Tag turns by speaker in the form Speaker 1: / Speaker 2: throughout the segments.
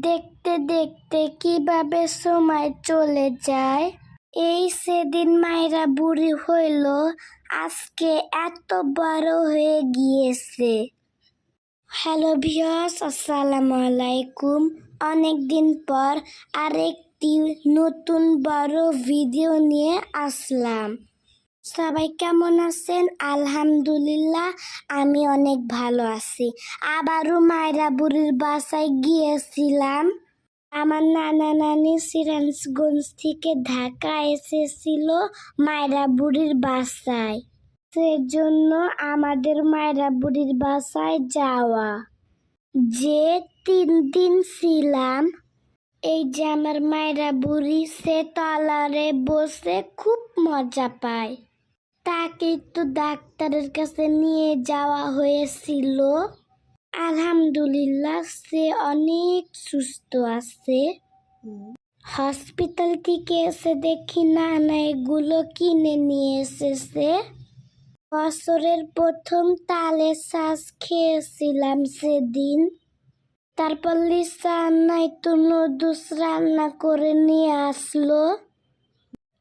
Speaker 1: দেখতে দেখতে কীভাবে সময় চলে যায়? এই সেদিন মায়েরা বুড়ি হইল, আজকে এত বড় হয়ে গিয়েছে। হ্যালো ভিউয়ার্স, আসসালামু আলাইকুম। অনেকদিন পর আরেকটি নতুন বড় ভিডিও নিয়ে আসলাম। সবাই কেমন আছেন? আলহামদুলিল্লাহ, আমি অনেক ভালো আছি। আবারও মায়েরা বুড়ির বাসায় গিয়েছিলাম। আমার নানা নানি সিরাজগঞ্জ থেকে ঢাকা এসেছিল মায়েরা বুড়ির বাসায়। সেজন্য আমাদের মায়েরা বুড়ির বাসায় যাওয়া। যে তিন দিন ছিলাম, এই যে আমার মায়েরা বুড়ি, সে তলারে বসে খুব মজা পায়। তাকে একটু ডাক্তারের কাছে নিয়ে যাওয়া হয়েছিল। আলহামদুলিল্লাহ, সে অনেক সুস্থ আছে। হসপিটাল থেকে এসে দেখি, না না, এগুলো কিনে নিয়ে এসেছে। বছরের প্রথম তালে শ্বাস খেয়েছিলাম সেদিন। তারপর লিসা নাই তো নুডলস রান্না করে নিয়ে আসলো।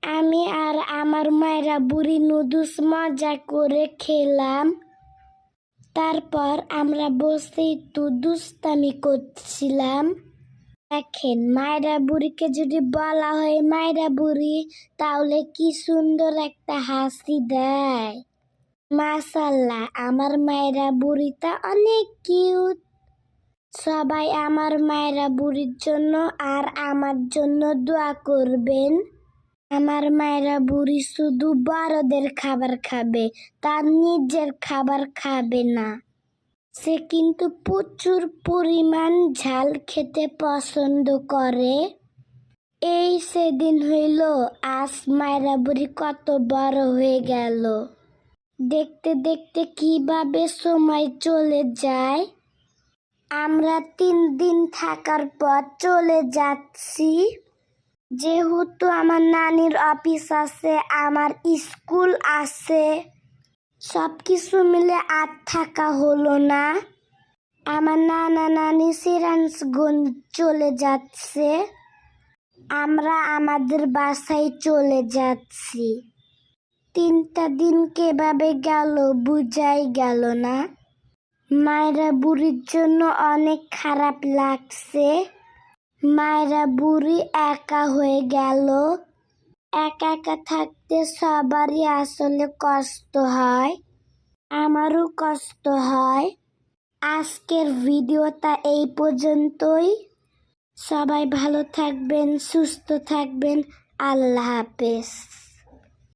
Speaker 1: আমি আর আমার মায়েরা বুড়ি নুডলস মজা করে খেলাম। তারপর আমরা বসে একটু দুস্তামি করছিলাম। দেখেন, মায়েরা বুড়িকে যদি বলা হয় মায়েরা বুড়ি, তাহলে কি সুন্দর একটা হাসি দেয়। মাশাল্লাহ আমার মায়েরা বুড়িটা অনেক কিউট। সবাই আমার মায়েরা বুড়ির জন্য আর আমার জন্য দোয়া করবেন। আমার মায়েরা বুড়ি শুধু বড়দের খাবার খাবে, তার নিজের খাবার খাবে না। সে কিন্তু প্রচুর পরিমাণ ঝাল খেতে পছন্দ করে। এই সেদিন হইল, আজ মায়েরা বুড়ি কত বড় হয়ে গেল। দেখতে দেখতে কীভাবে সময় চলে যায়। আমরা তিন দিন থাকার পর চলে যাচ্ছি। যেহেতু আমার নানির অফিস আছে, আমার স্কুল আছে সব কিছু মিলে আর থাকা হলো না। আমার নানা নানি সিরাজগঞ্জ চলে যাচ্ছে। আমরা আমাদের বাসায় চলে যাচ্ছি। তিনটা দিন কেভাবে গেল বুঝাই গেল না। মায়েরা বুড়ির জন্য অনেক খারাপ লাগছে। মায়েরা বুড়ি একা হয়ে গেল। একা একা থাকতে সবারই আসলে কষ্ট হয়। আমারও কষ্ট হয়। আজকের ভিডিওটা এই পর্যন্তই। সবাই ভালো থাকবেন, সুস্থ থাকবেন। আল্লাহ হাফেজ।